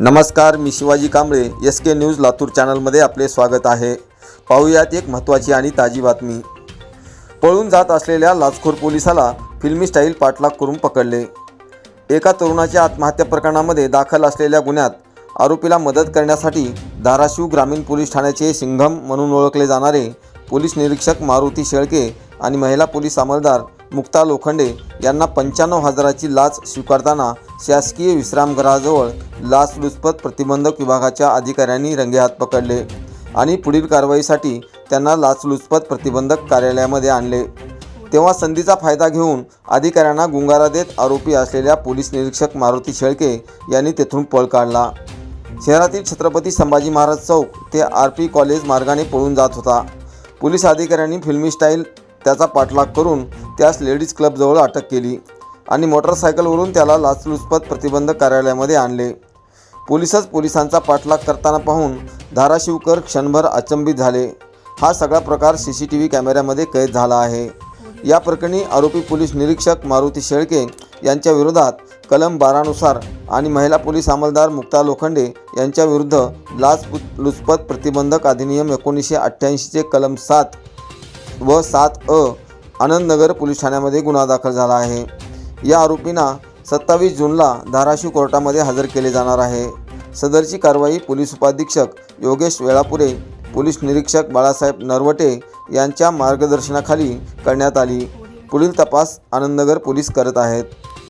नमस्कार मी Shivaji Kamble S K news Latur चॅनलमध्ये आपले स्वागत आहे. पाहूयात एक महत्त्वाची आणि ताजी बातमी. पळून जात असलेल्या लाचखोर पोलिसाला फिल्मी स्टाईल पाठलाग करून पकडले. एका तरुणाच्या आत्महत्या प्रकरणामध्ये दाखल असलेल्या गुन्ह्यात आरोपीला मदत करण्यासाठी धाराशिव ग्रामीण पोलीस ठाण्याचे सिंघम म्हणून ओळखले जाणारे पोलीस निरीक्षक मारुती शेळके आणि महिला पोलीस अंमलदार मुक्ता लोखंडे यांना पंच्याण्णव हजाराची लाच स्वीकारताना शासकीय विश्रामगृहाजवळ लाचलुचपत प्रतिबंधक विभागाच्या अधिकाऱ्यांनी रंगेहात पकडले आणि पुढील कारवाईसाठी त्यांना लाचलुचपत प्रतिबंधक कार्यालयामध्ये आणले. तेव्हा संधीचा फायदा घेऊन अधिकाऱ्यांना गुंगारा देत आरोपी असलेल्या पोलीस निरीक्षक मारुती शेळके यांनी तेथून पळ काढला. शहरातील छत्रपती संभाजी महाराज चौक ते आर पी कॉलेज मार्गाने पळून जात होता. पोलीस अधिकाऱ्यांनी फिल्मी स्टाईल त्याचा पाठलाग करून त्यास लेडीज क्लबजवळ अटक केली. आणि मोटरसायकलवरून त्याला लाचलुचपत प्रतिबंधक कार्यालयामध्ये आणले. पोलिसच पोलिसांचा पाठलाग करताना पाहून धाराशिवकर क्षणभर अचंबित झाले. हा सगळा प्रकार सी सी टी व्ही कॅमेऱ्यामध्ये कैद झाला आहे. या प्रकरणी आरोपी पोलीस निरीक्षक मारुती शेळके यांच्या विरोधात कलम बारानुसार आणि महिला पोलीस अंमलदार मुक्ता लोखंडे यांच्या विरुद्ध लाच लुचपत प्रतिबंधक अधिनियम एकोणीसशे अठ्ठ्याऐंशीचे कलम सात व सात अ आनंदनगर पोलीस ठाण्यामध्ये गुन्हा दाखल झाला आहे. या आरोपींना सत्तावीस जूनला धाराशिव कोर्टामध्ये हजर केले जाणार आहे. सदरची कारवाई पोलीस उपाधीक्षक योगेश वेळापुरे पोलीस निरीक्षक बाळासाहेब नरवटे यांच्या मार्गदर्शनाखाली करण्यात आली. पुढील तपास आनंदनगर पोलीस करत आहेत.